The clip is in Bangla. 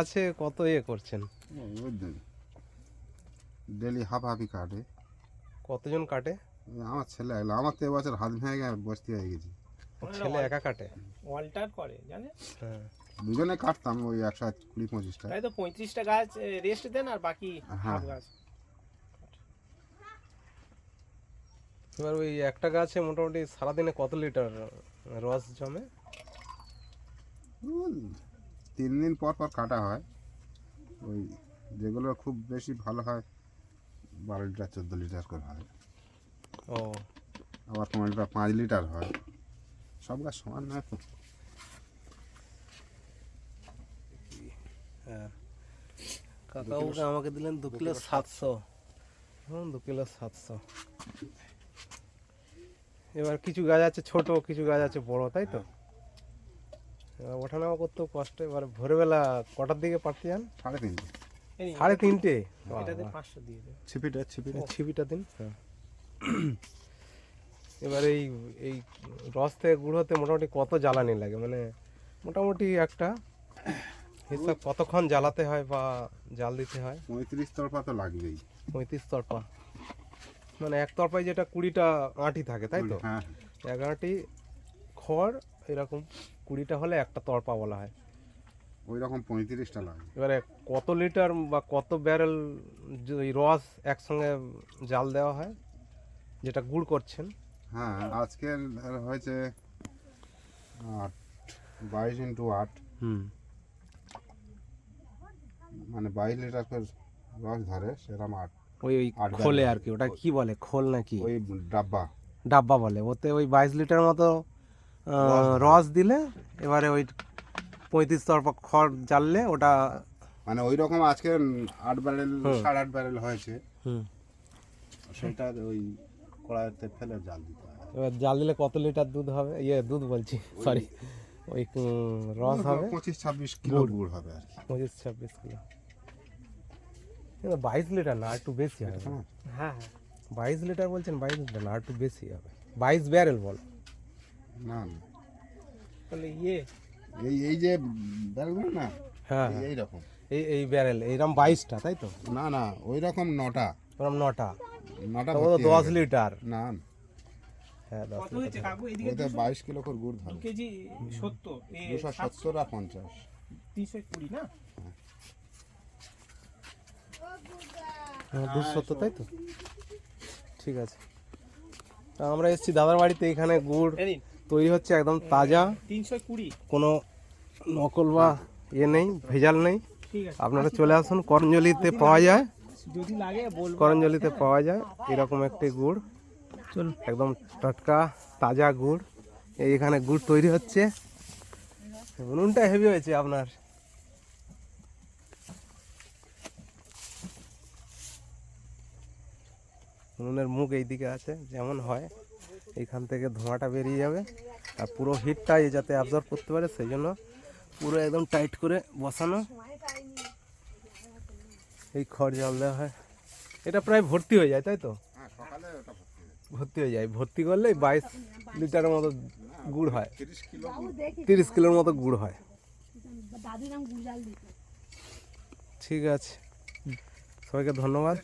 আছে কত ইয়ে করছেন? ডেলি হাফ হাফি কাটে। কতজন কাটে? আমার ছেলে এগুলো আমার তো এবছর হাত ভেঙে বসতে হয়ে গেছি। ছেলে একা কাটে? অল্টার করে জানেন? হ্যাঁ। দুজনে কাটতাম ওই একশো কুড়ি পঁচিশটা তাই তো পঁয়ত্রিশটা গাছ রেস্ট দেন আর বাকি হ্যাঁ। হাফ গাছ। এবার ওই একটা গাছে মোটামুটি সারাদিনে কত লিটার রস জমে? তিন দিন পর পর কাটা হয়। ওই যেগুলো খুব বেশি ভালো হয় বারো লিটার চোদ্দ লিটার করে হয়। ও। আবার কোনো লিটার পাঁচ লিটার হয়। সব গাছ সমান নয় তো। হ্যাঁ। কাকাবুকে আমাকে দিলেন দু কিলো সাতশো। হুম দু কিলো সাতশো। এবার কিছু গাছ আছে ছোট কিছু গাছ আছে বড় তাই তো? ওঠানামা করতেও কষ্ট এবার ভোরবেলা কটার দিকে পাঠতে যান? সাড়ে তিনটে। সাড়ে তিনটে? এটাতে পাঁচশো দিয়ে ছিপিটা ছিপিটা। ছিপিটা দিন? হ্যাঁ। এবার এই এই রস থেকে গুড় হতে মোটামুটি কত জ্বালানি লাগে? মানে মোটামুটি একটা হিসাব কতক্ষণ জ্বালাতে হয় বা জাল দিতে হয়? পঁয়ত্রিশ তরফা তো লাগবেই। পঁয়ত্রিশ তরপা মানে এক তরপায় যেটা কুড়িটা আঁটি থাকে তাই তো? হ্যাঁ। এক আঁটি খড় এরকম কুড়িটা হলে একটা তরপা বলা হয়। ওই রকম পঁয়ত্রিশটা লাগে। এবারে কত লিটার বা কত ব্যারেল এই রস একসঙ্গে জাল দেওয়া হয় যেটা গুড় করছেন? হ্যাঁ আজকের হয়েছে আট বাইশ ইন্টু আট। হুম। মানে বাইশ লিটার করে রস ধরে সেরকম আট। ওই ওই খোলে আর কি ওটা কি বলে? খোল নাকি? ওই ডাব্বা। ডাব্বা বলে। ওতে ওই বাইশ লিটার মতো রস দিলে এবারে ওই পঁয়ত্রিশ তরপা খড় জ্বাললে ওটা মানে ওই রকম আজকে আট ব্যারেল। সাড়ে আট ব্যারেল হয়েছে। হুম। সেটা ওই কড়াইতে ফেলে জাল দিতে হয় এবার জাল দিলে কত লিটার দুধ হবে? ইয়ে দুধ বলছি সরি ওই রস হবে? পঁচিশ ছাব্বিশ কিলো গুড়। হবে আর কি। পঁচিশ ছাব্বিশ কিলো। কিন্তু বাইশ লিটার না একটু বেশি হবে। হ্যাঁ। হ্যাঁ হ্যাঁ। বাইশ লিটার বলছেন বাইশ লিটার না একটু বেশি হবে। বাইশ ব্যারেল বল। না না। তাহলে ইয়ে? এই এই যে ব্যারেলগুলো না হ্যাঁ এই- হ্যাঁ। এই রকম। এই এই ব্যারেল এইরকম বাইশটা তাই তো? না না ওই রকম নটা। ওরকম নটা। নটা হয়ে দশ লিটার। না হ্যাঁ দশ ওতে বাইশ কিলো করে গুড় দু ধরে কেজি সত্তর দুশো সত্তর আর পঞ্চাশ। তিনশো কুড়ি না? দুধ সত্তর তাই তো? ঠিক আছে। তা আমরা এসেছি দাদার বাড়িতে এখানে গুড়। তৈরি হচ্ছে একদম তাজা। তিনশো কুড়ি। কোনো নকল বা ইয়ে নেই ভেজাল নেই। আপনারা চলে আসুন করঞ্জলিতে পাওয়া যায়। যদি লাগে করঞ্জলিতে পাওয়া যায় এরকম একটি গুড়। একদম টাটকা তাজা গুড়। এইখানে গুড় তৈরি হচ্ছে। উনুনটা হেভি হয়েছে আপনার। উনুনের মুখ এইদিকে আছে যেমন হয়। এইখান থেকে ধোঁয়াটা বেরিয়ে যাবে আর পুরো হিটটা এ যাতে অ্যাবজর্ব করতে পারে সেই জন্য পুরো একদম টাইট করে বসানো। এই খড় জল দেওয়া হয়। এটা প্রায় ভর্তি হয়ে যায় তাই তো? হ্যাঁ ভর্তি হয়ে যায়। ভর্তি করলে বাইশ লিটারের মতো গুড় হয়। তিরিশ কিলোর মতো গুড় হয়। ঠিক আছে। সবাইকে ধন্যবাদ।